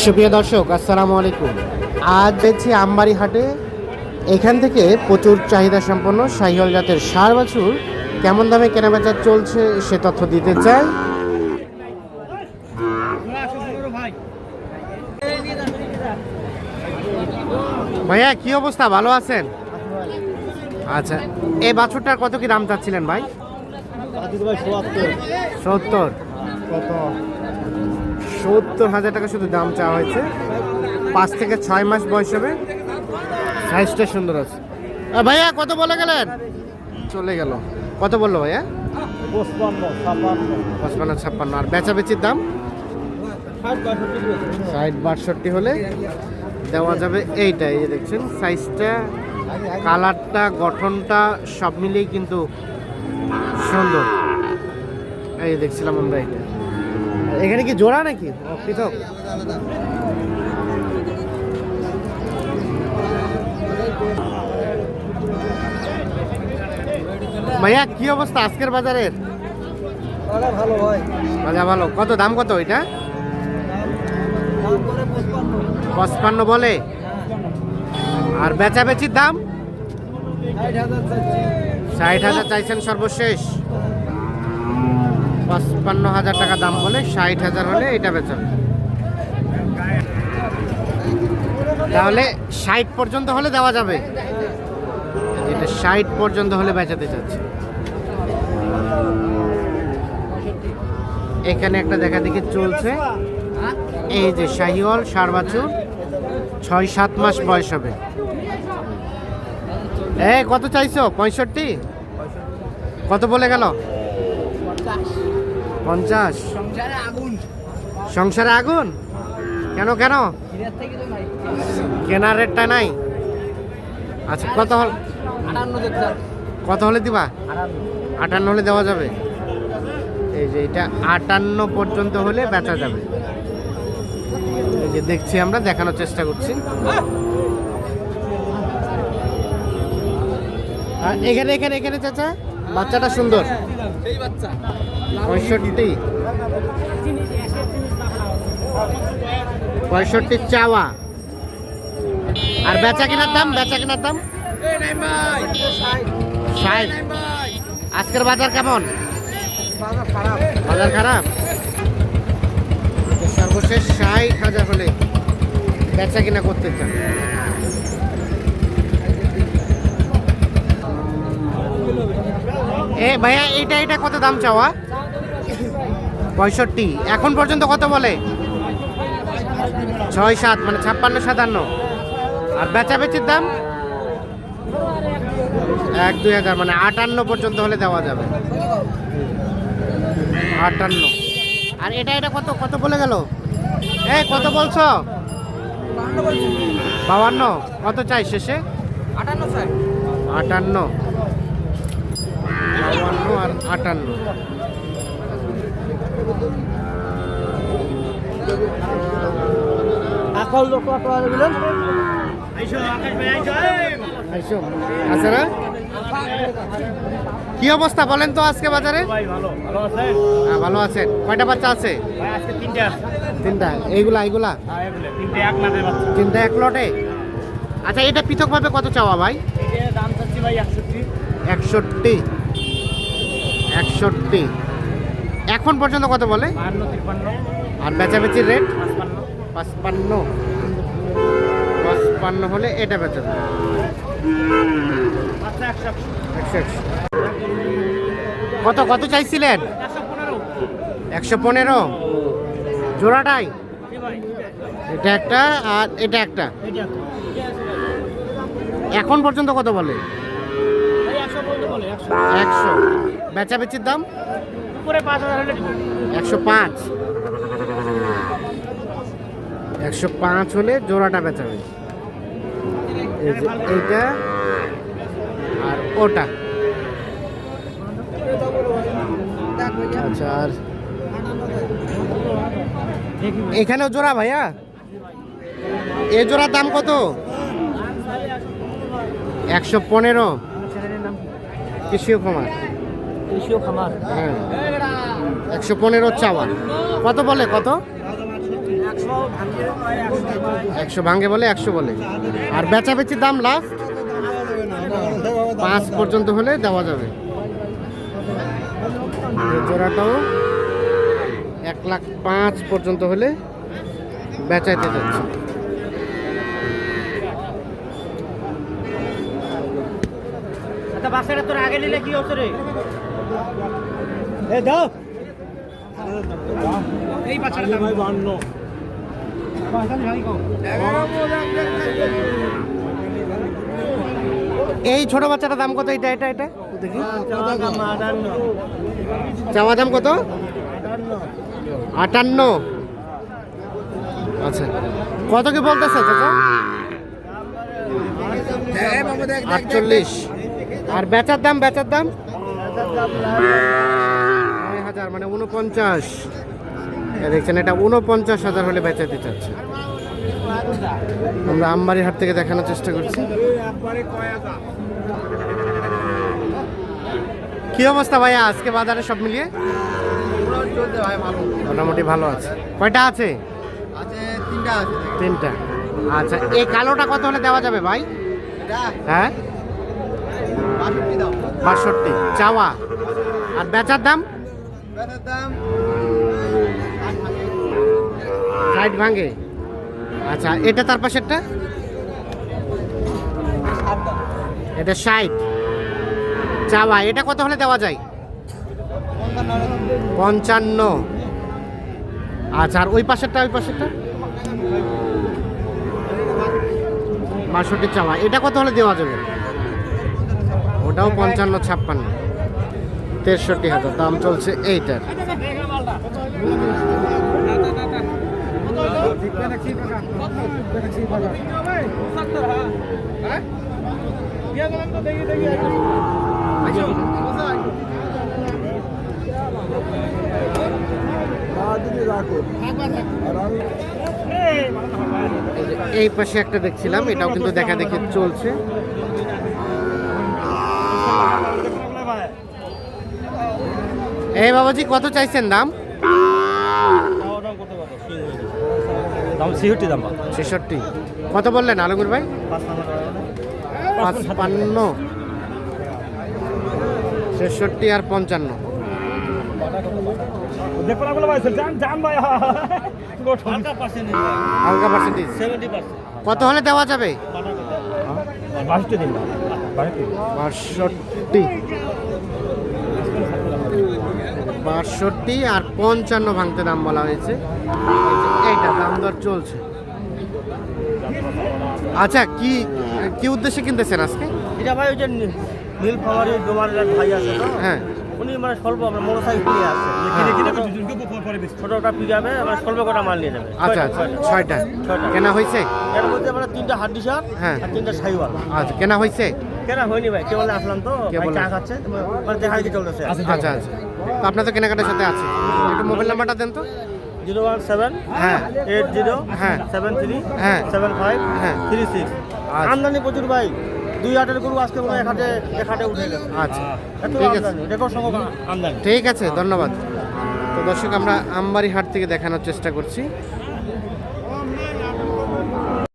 সুপ্রিয় দর্শক আসসালামু আলাইকুম। আজ দেখছি আমবাড়ি হাটে এখান থেকে প্রচুর চাহিদা সম্পন্ন শাহিওয়াল জাতের সার বাছুর। কেমন দামে কেনাবেচা চলছে সে তথ্য দিতে চাই। ভাইয়া কি অবস্থা? ভালো আছেন? আচ্ছা এই বাছুরটার কত কি দাম চাচ্ছিলেন ভাই? সত্তর। কত? সত্তর হাজার টাকা শুধু দাম চাওয়া হয়েছে। পাঁচ থেকে ছয় মাস বয়স হবে। সাইজটা সুন্দর আছে। ভাইয়া কত বলে গেলেন? চলে গেল। কত বলল ভাইয়া? পঁচপান্ন ছাপ্পান্ন। আর বেচা বেচির দাম? ষাট বাষট্টি হলে। দেওয়া যাবে এইটা। এই দেখছেন সাইজটা কালারটা গঠনটা সব মিলিয়েই কিন্তু সুন্দর। এই দেখছিলাম আমরা এটা। এখানে কি জোড়া নাকি? পৃথক। ভাইয়া কি অবস্থা আজকের বাজারের? ভালো হয় বাজার ভালো। কত দাম কত এটা? পঁচপান্ন বলে। আর বেচা বেচির দাম ষাট হাজার চাইছেন সর্বশেষ। পঁচপান্ন হাজার টাকা দাম বলে ষাট হাজার হলে এটা বেচা। তাহলে ষাট পর্যন্ত হলে দেওয়া যাবে। এটা ষাট পর্যন্ত হলে বেচাতে চাচ্ছে। এখানে একটা দেখা দেখি চলছে। এই যে শাহিওয়াল সার বাছুর ছয় সাত মাস বয়স হবে। এ, কত চাইছো? পঁয়ষট্টি? কত বলে গেল? পঞ্চাশ। সংসারে আগুন। সংসারে আগুন? কেন কেন? কেনার রেটটা নাই। আচ্ছা কত হল? কত হলে দিবা? আটান্ন। হলে দেওয়া যাবে। এই যে এটা আটান্ন পর্যন্ত হলে বেচা যাবে। এই যে দেখছি আমরা দেখানোর চেষ্টা করছি। এখানে এখানে এখানে চাচা? বাচ্চাটা সুন্দর। পঁয়ষট্টি। পঁয়ষট্টি চাওয়া। আর বেচা কেনার দাম? বেচা কেনার দাম? ষাট। আজকের বাজার কেমন? বাজার খারাপ? সর্বশেষ ষাট হাজার হলে বেচা কিনা করতে চান। এ ভাইয়া, এইটা এটা কত দাম চাওয়া? পঁয়ষট্টি। এখন পর্যন্ত কত বলে? ছয় সাত মানে ছাপ্পান্ন, সাতান্ন। আর বেচা বেচির দাম? এক, দুই হাজার মানে আটান্ন পর্যন্ত হলে দেওয়া যাবে। আটান্ন। আর এটা এটা কত কত বলে গেল? এ, কত বলছো? বাবান্ন কত চাই শেষে? আটান্ন আটান্ন। বাবান্ন আর আটান্ন আকাল লোক না কি অবস্থা বলেন তো আজকে বাজারে? ভালো। ভালো আছেন? হ্যাঁ ভালো আছেন। কয়টা বাচ্চা আছে? ভাই আজকে তিনটে। আছে তিনটা। এইগুলা এইগুলা? হ্যাঁ এগুলো তিনটে এক লটে? আচ্ছা এটা পৃথকভাবে কত চাওয়া ভাই? একষট্টি। একষট্টি। এখন পর্যন্ত কত বলে? আর বেচাবেচির রেট পাঁচপান্ন। পাঁচপান্ন। হলে এটা বেচা। আচ্ছা কত কত চাইছিলেন? একশো পনেরো। জোড়াটাই? এটা একটা আর এটা একটা। এখন পর্যন্ত কত বলে? একশো। বেচাবেচির দাম? একশো পাঁচ। একশো পাঁচ হলে জোড়াটা বেচা হবে এইটা আর ওটা। আচ্ছা আর এখানেও জোড়া ভাইয়া? এ জোড়ার দাম কত? একশো পনেরো। কৃষি কুমার এশীয় খামার। হ্যাঁ। একশো পনেরো চাওয়া। কত বলে কত? একশো ভাঙ্গে বলে একশো বলে। আর বেচাবেচির দাম লাস্ট পাঁচ পর্যন্ত হলে দেওয়া যাবে। জোড়াটাও এক লাখ পাঁচ পর্যন্ত হলে বেচাইতে যাচ্ছে। আচ্ছা বাচ্চাটা তোর আগে নিলে কি হচ্ছে রে? এ দাও। এই বাচ্চাটা দাম। ভাই বান্ন। এই ছোট বাচ্চাটার দাম কত? এটা এটা এটা? দেখি। আটান্ন। চাওয়া দাম কত? আটান্ন। আচ্ছা। কত কি বলতেছে চাচা? আটচল্লিশ। আর বেচার দাম বেচার দাম? নয় হাজার মানে উনপঞ্চাশ। দেখছেন, এটা উনপঞ্চাশ হাজার হলে বেচাতে চাচ্ছে আমরা আমবাড়ির হাট থেকে দেখানোর চেষ্টা করছি। কি অবস্থা ভাইয়া? আজকে বাজারে সব মিলিয়ে? মোটামুটি ভালো আছে। কয়টা আছে? তিনটা। আচ্ছা এই কালোটা কত হলে দেওয়া যাবে ভাই? হ্যাঁ? বাষট্টি। চাওয়া। আর বেচার দাম? ষাট ভাঙে। আচ্ছা এটা তার পাশেরটা? এটা ষাট। চাওয়া, এটা কত হলে দেওয়া যায়? পঞ্চান্ন। আচ্ছা আর ওই পাশেরটা ওই পাশেরটা? বাষট্টি চাওয়া, এটা কত হলে দেওয়া যাবে? ওটাও পঞ্চান্ন ছাপ্পান্ন। তেষট্টি হাজার, দাম চলছে এইটার। এই পাশে একটা দেখছিলাম, এটাও কিন্তু দেখা দেখি চলছে। এই বাবাজি কত চাইছেন দাম? দাম দাম ছেষট্টি। কত বললেন আলমগুর ভাই? পাঁচপান্ন। ছেষট্টি আর পঞ্চান্ন। দেখো না বলে ভাই। জান জান ভাই হালকা পার্সেন্টেজ কত হলে দেওয়া যাবে? বাষট্টি দিন বাষট্টি। বাষট্টি। আর পঞ্চান্ন ভাঙতে দাম বলা হয়েছে। এইটা দাম দর চলছে। আচ্ছা কি কি উদ্দেশ্যে কিনতেছেন আজকে? এটা ভাই ওই যে নীল ডোমারের ভাই আছে হ্যাঁ। উনি মানে স্বল্প আমরা মোটর সাইকেল নিয়ে আসছে। ছোটটা পিক আপে মানে স্বল্প কটা মাল নিয়ে যাবে আচ্ছা আচ্ছা। ছয়টা। ছয়টা। কেনা হয়েছে? এর মধ্যে আমরা তিনটা হাড্ডি শার্ট হ্যাঁ। আর তিনটা সাইওয়াল। আচ্ছা কেনা হয়েছে? কেনা হয়নি ভাই কেবল আসলাম তো। ভাই চা খাচ্ছে মানে দেখা দেখি চলতেছে। আচ্ছা আচ্ছা। তো আপনার তো কেনাকাটার সাথে আছে। একটু মোবাইল নাম্বারটা দেন তো। জিরো ওয়ান সেভেন হ্যাঁ। এইট জিরো হ্যাঁ। সেভেন থ্রি হ্যাঁ। সেভেন ফাইভ হ্যাঁ। Three six. আচ্ছা। আমদানি প্রচুর ভাই। দুই হাটের গরু আজকে মনে এক হাটে এক হাটে উঠে গেছে। আচ্ছা। ঠিক আছে। রেকর্ড সংখ্যক আমদানি ঠিক আছে ধন্যবাদ। তো দর্শক আমরা আমবাড়ি হাট থেকে দেখানোর চেষ্টা করছি।